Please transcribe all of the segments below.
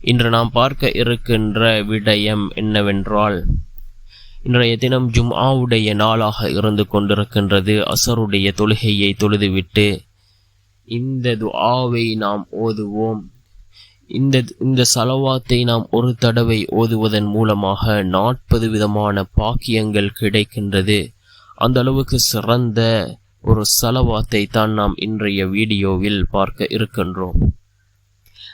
இன்று நாம் பார்க்க இருக்கின்ற விடயம் என்னவென்றால் இன்றைய தினம் ஜும்ஆவுடைய நாளாக இருந்து கொண்டிருக்கின்றது. அசருடைய தொழுகையை தொழுதுவிட்டு இந்த துஆவை நாம் ஓதுவோம். இந்த இந்த சலவாத்தை நாம் ஒரு தடவை ஓதுவதன் மூலமாக நாற்பது விதமான பாக்கியங்கள் கிடைக்கின்றது. அந்த அளவுக்கு சிறந்த ஒரு சலவாத்தை தான் நாம் இன்றைய வீடியோவில் பார்க்க இருக்கின்றோம்.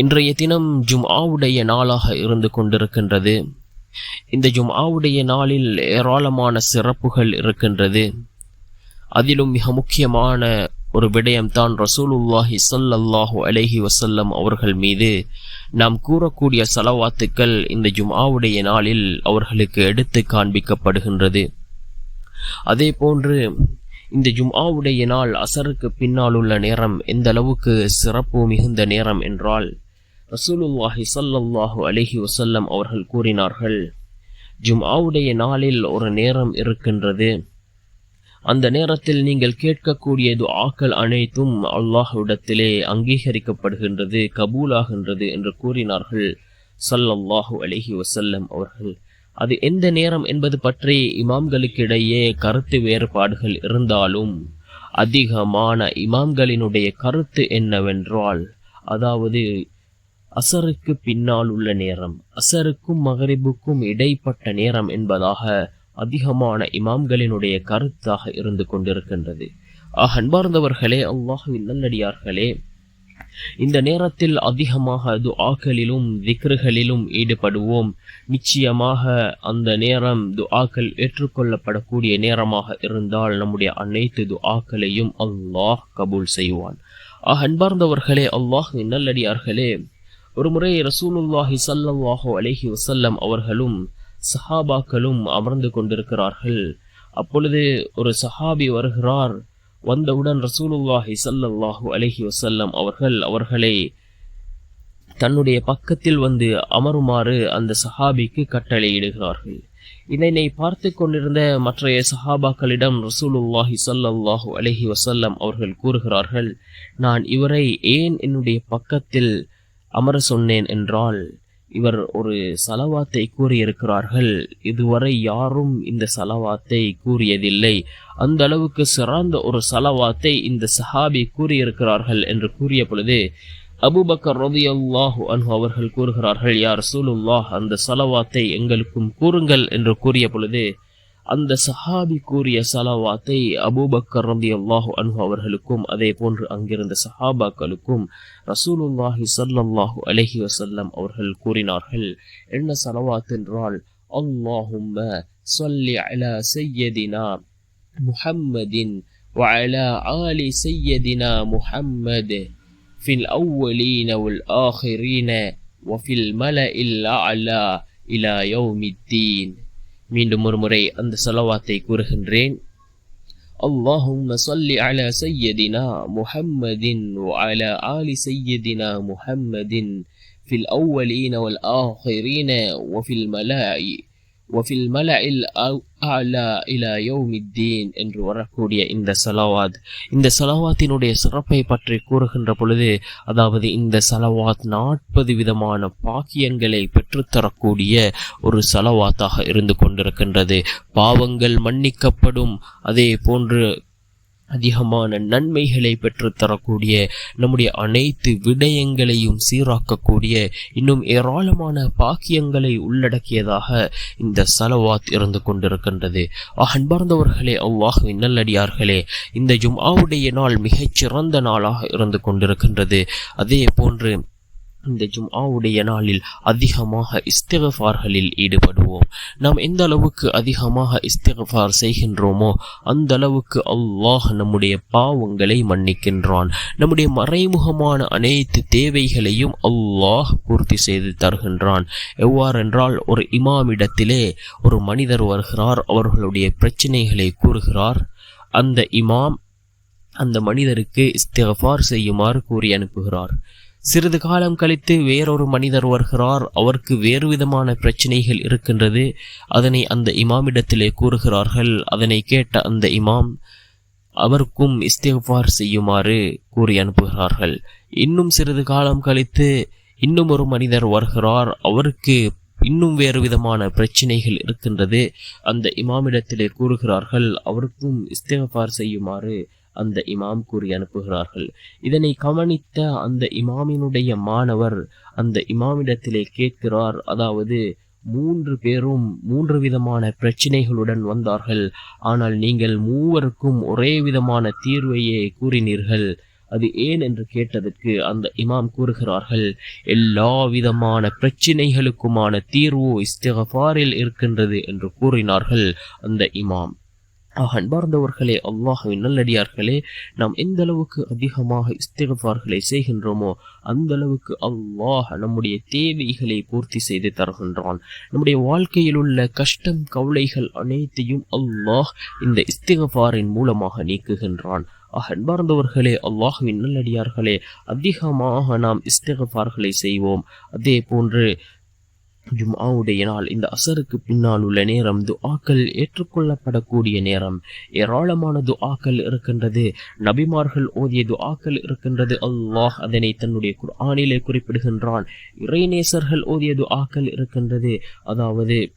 இன்றைய தினம் ஜும் ஆவுடைய நாளாக இருந்து கொண்டிருக்கின்றது. இந்த ஜும் ஆவுடைய நாளில் ஏராளமான சிறப்புகள் இருக்கின்றது. அதிலும் மிக முக்கியமான ஒரு விடயம்தான் ரசூலுல்லாஹி ஸல்லல்லாஹு அலஹி வசல்லம் அவர்கள் மீது நாம் கூறக்கூடிய செலவாத்துக்கள் இந்த ஜும்ஆவுடைய நாளில் அவர்களுக்கு எடுத்து காண்பிக்கப்படுகின்றது. அதே போன்று இந்த ஜும்ஆவுடைய நாள் அசருக்கு பின்னால் உள்ள நேரம் எந்த அளவுக்கு சிறப்பு மிகுந்த நேரம் என்றால் ரசூலுல்லாஹி சல்லல்லாஹு அலைஹி வசல்லம் அவர்கள் கூறினார்கள் ஜும்ஆவுடைய நாளில் ஒரு நேரம் இருக்கின்றது. அந்த நேரத்தில் நீங்கள் கேட்கக்கூடிய துஆக்கள் அனைத்தும் அல்லாஹ்விடத்திலே அங்கீகரிக்கப்படுகின்றது கபூலாகின்றது என்று கூறினார்கள் சல்லல்லாஹு அலைஹி வசல்லம் அவர்கள். அது எந்த நேரம் என்பது பற்றி இமாம்களுக்கிடையே கருத்து வேறுபாடுகள் இருந்தாலும் அதிகமான இமாம்களினுடைய கருத்து என்னவென்றால் அதாவது அசருக்கு பின்னால் உள்ள நேரம் அசருக்கும் மகரிபுக்கும் இடைப்பட்ட நேரம் என்பதாக அதிகமான இமாம்களினுடைய கருத்தாக இருந்து கொண்டிருக்கின்றது. ஆக அன்பார்ந்தவர்களே அல்லாஹுவின் நல்லடியார்களே இந்த நேரத்தில் அதிகமாக துஆக்களிலும் திக்ருகளிலும் ஈடுபடுவோம். நிச்சயமாக அந்த நேரம் துஆக்கள் ஏற்றுக்கொள்ளப்படக்கூடிய நேரமாக இருந்தால் நம்முடைய அனைத்து துஆக்களையும் அல்லாஹ் கபூல் செய்வான். ஆக அன்பார்ந்தவர்களே அல்லாஹுவின் நல்லடியார்களே ஒருமுறை ரசூலுல்லாஹி ஸல்லல்லாஹு அலஹி வசல்லம் அவர்களும் சஹாபாக்களும் அமர்ந்து கொண்டிருக்கிறார்கள். அப்பொழுது ஒரு சஹாபி வருகிறார். வந்தவுடன் ரசூலுல்லாஹி சல்லாஹூ அலஹி வசல்லம் அவர்கள் அவர்களை தன்னுடைய பக்கத்தில் வந்து அமருமாறு அந்த சஹாபிக்கு கட்டளையிடுகிறார்கள். இதனை பார்த்து கொண்டிருந்த மற்றைய சஹாபாக்களிடம் ரசூலுல்லாஹி சல்லாஹூ அலஹி வசல்லம் அவர்கள் கூறுகிறார்கள் நான் இவரை ஏன் என்னுடைய பக்கத்தில் அமர சொன்னேன் என்றால் இவர் ஒரு சலவாத்தை கூறியிருக்கிறார்கள். இதுவரை யாரும் இந்த சலவாத்தை கூறியதில்லை. அந்த அளவுக்கு சிறந்த ஒரு சலவாத்தை இந்த சஹாபி கூறியிருக்கிறார்கள் என்று கூறிய பொழுது அபுபக்கர் ரதியல்லாஹு அன்ஹு அவர்கள் கூறுகிறார்கள் யார் சூலுல்லாஹ் அந்த சலவாத்தை எங்களுக்கும் கூறுங்கள் என்று கூறிய பொழுது அந்த சஹாபி கூறிய சலவாத்தை அபூபக்கர் ரதி அல்லாஹு அன்ஹு அவர்களுக்கும் அதே போன்று அங்கிருந்த சஹாபாக்களுக்கும் ரசூலுல்லாஹி ஸல்லல்லாஹு அலைஹி வஸல்லம் அவர்கள் கூறினார்கள் என்ன சலவாத் என்றால் அல்லாஹும்ம ஸல்லி அலா சய்யதினா முஹம்மதின் وعلى آل سيدنا محمد في الأولين والآخرين وفي الملأ الأعلى إلى يوم الدين மீண்டும் ஒரு முறை அந்த சலவாத்தை கூறுகின்றேன் اللهم صل على سيدنا محمد وعلى آل سيدنا محمد في الأولين والآخرين وفي الملاء ஒஃபில் மல இல் அலா இலா யோமித்தீன் என்று வரக்கூடிய இந்த சலவாத் இந்த சலவாத்தினுடைய சிறப்பை பற்றி கூறுகின்ற பொழுது அதாவது இந்த சலவாத் நாற்பது விதமான பாக்கியங்களை பெற்றுத்தரக்கூடிய ஒரு சலவாத்தாக இருந்து கொண்டிருக்கின்றது. பாவங்கள் மன்னிக்கப்படும் அதே போன்று அதிகமான நன்மைகளை பெற்றுத்தரக்கூடிய நம்முடைய அனைத்து விடயங்களையும் சீராக்கக்கூடிய இன்னும் ஏராளமான பாக்கியங்களை உள்ளடக்கியதாக இந்த சலவாத் இருந்து கொண்டிருக்கின்றது. அன்பார்ந்தவர்களே அவ்வாஹுவின் நல்லடியார்களே இந்த ஜும்ஆவுடைய நாள் மிகச்சிறந்த நாளாக இருந்து கொண்டிருக்கின்றது. அதே போன்று இந்த ஜும்ஆவுடைய நாளில் அதிகமாக இஸ்திகஃபார்களில் ஈடுபடுவோம். நாம் எந்த அளவுக்கு அதிகமாக இஸ்திகஃபார் செய்கின்றோமோ அந்த அளவுக்கு அல்லாஹ் நம்முடைய பாவங்களை மன்னிக்கின்றான். நம்முடைய மறைமுகமான அனைத்து தேவைகளையும் அல்லாஹ் பூர்த்தி செய்து தருகின்றான். எவ்வாறென்றால் ஒரு இமாமிடத்திலே ஒரு மனிதர் வருகிறார் அவர்களுடைய பிரச்சனைகளை கூறுகிறார். அந்த இமாம் அந்த மனிதருக்கு இஸ்திகஃபார் செய்யுமாறு கூறி அனுப்புகிறார். சிறிது காலம் கழித்து வேறொரு மனிதர் வருகிறார். அவருக்கு வேறு விதமான பிரச்சனைகள் இருக்கின்றது. அதனை அந்த இமாமிடத்திலே கூறுகிறார்கள். அதனை கேட்ட அந்த இமாம் அவருக்கும் இஸ்திஃபார் செய்யுமாறு கூறி அனுப்புகிறார்கள். இன்னும் சிறிது காலம் கழித்து இன்னும் ஒரு மனிதர் வருகிறார். அவருக்கு இன்னும் வேறு விதமான பிரச்சனைகள் இருக்கின்றது. அந்த இமாமிடத்திலே கூறுகிறார்கள் அவருக்கும் இஸ்திஃபார் செய்யுமாறு அந்த இமாம் கூறி அனுப்புகிறார்கள். இதனை கவனித்த அந்த இமாமினுடைய மாணவர் அந்த இமாமிடத்திலே கேட்கிறார். அதாவது மூன்று பேரும் மூன்று விதமான பிரச்சினைகளுடன் வந்தார்கள். ஆனால் நீங்கள் மூவருக்கும் ஒரே விதமான தீர்வையே கூறினீர்கள். அது ஏன் என்று கேட்டதற்கு அந்த இமாம் கூறுகிறார்கள் எல்லா விதமான பிரச்சினைகளுக்குமான தீர்வு இஸ்திகஃபாரில் இருக்கின்றது என்று கூறினார்கள் அந்த இமாம். அன்பார்ந்தவர்களே அல்லாஹுவின் நல்லடியார்களே நாம் எந்த அளவுக்கு அதிகமாக இஸ்திகபார்களை செய்கின்றோமோ அந்த அளவுக்கு அல்லாஹ் நம்முடைய தேவைகளை பூர்த்தி செய்து தருகின்றான். நம்முடைய வாழ்க்கையில் உள்ள கஷ்டம் கவலைகள் அனைத்தையும் அல்லாஹ் இந்த இஸ்திகபாரின் மூலமாக நீக்குகின்றான். அன்பார்ந்தவர்களே அல்லாஹுவின் நல்லடியார்களே அதிகமாக நாம் இஸ்திகபார்களை செய்வோம். அதே போன்று ஜும்ஆவுடைய நாள். இந்த அசருக்கு பின்னால் உள்ள நேரம் துஆக்கள் ஏற்றுக்கொள்ளப்படக்கூடிய நேரம். ஏராளமான துஆக்கள் இருக்கின்றது. நபிமார்கள் ஓதிய துஆக்கள் இருக்கின்றது. அல்லாஹ் அதனை தன்னுடைய குர்ஆனிலே குறிப்பிடுகின்றான். இறைநேசர்கள் ஓதிய துஆக்கள் இருக்கின்றது. அதாவது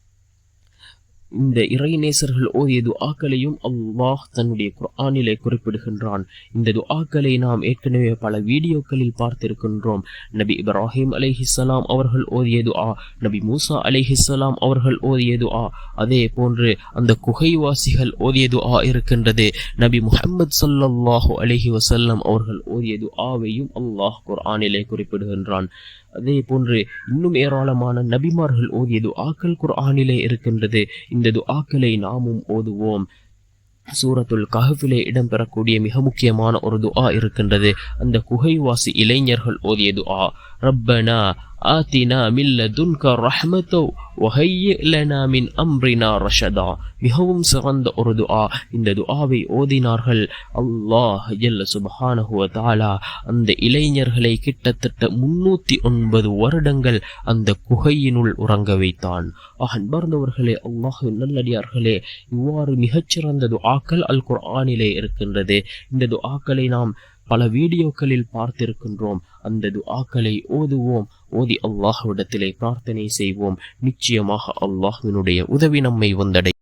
இந்த இறைநேசர்கள் ஓதிய துஆக்களையும் அல்லாஹ் தன்னுடைய குர்ஆனிலே குறிப்பிடுகின்றான். இந்த துஆக்களை நாம் ஏற்கனவே பல வீடியோக்களில் பார்த்திருக்கின்றோம். நபி இப்ராஹிம் அலைஹிஸ்ஸலாம் அவர்கள் ஓதிய துஆ நபி மூசா அலைஹிஸ்ஸலாம் அவர்கள் ஓதிய துஆ அதே போன்று அந்த குகைவாசிகள் ஓதிய துஆ இருக்கின்றது. நபி முஹம்மது சல்லாஹூ அலிஹி வசல்லம் அவர்கள் ஓதிய துஆவையும் அல்லாஹ் குர்ஆனிலே குறிப்பிடுகின்றான். அதே போன்று இன்னும் ஏராளமான நபிமார்கள் ஓதிய துஆக்கள் குர்ஆனிலே இருக்கின்றது. இந்த துஆக்களை நாமும் ஓதுவோம். சூரத்துல் கஹஃபிலே இடம்பெறக்கூடிய மிக முக்கியமான ஒரு துஆ இருக்கின்றது. அந்த குகைவாசி இளைஞர்கள் ஓதிய துஆ. ரப்பனா ஆத்தினா மில்ல துன்க ரஹ்மத்தோ வஹைய லனா மின் அம்ரினா ரஷதா மிகவும் சிறந்த ஒரு துஆ. இந்த துஆவை ஓதினார்கள் அல்லாஹ் ஜல்ல சுபஹானஹுவ தாலா அந்த இளைஞர்களை கிட்டத்தட்ட முன்னூத்தி ஒன்பது வருடங்கள் அந்த குகையினுள் உறங்க வைத்தான். அன்பர்ந்தவர்களே அல்லாஹ் நல்லடியார்களே இவ்வாறு மிகச்சிறந்த துஆக்கள் அல் குர்ஆனிலே இருக்கின்றது. இந்த துஆக்களை நாம் பல வீடியோக்களில் பார்த்திருக்கின்றோம். அந்த துஆக்களை ஓதுவோம். ஓதி அல்லாஹ்விடத்திலே பிரார்த்தனை செய்வோம். நிச்சயமாக அல்லாஹ்வினுடைய உதவி நம்மை வந்தடை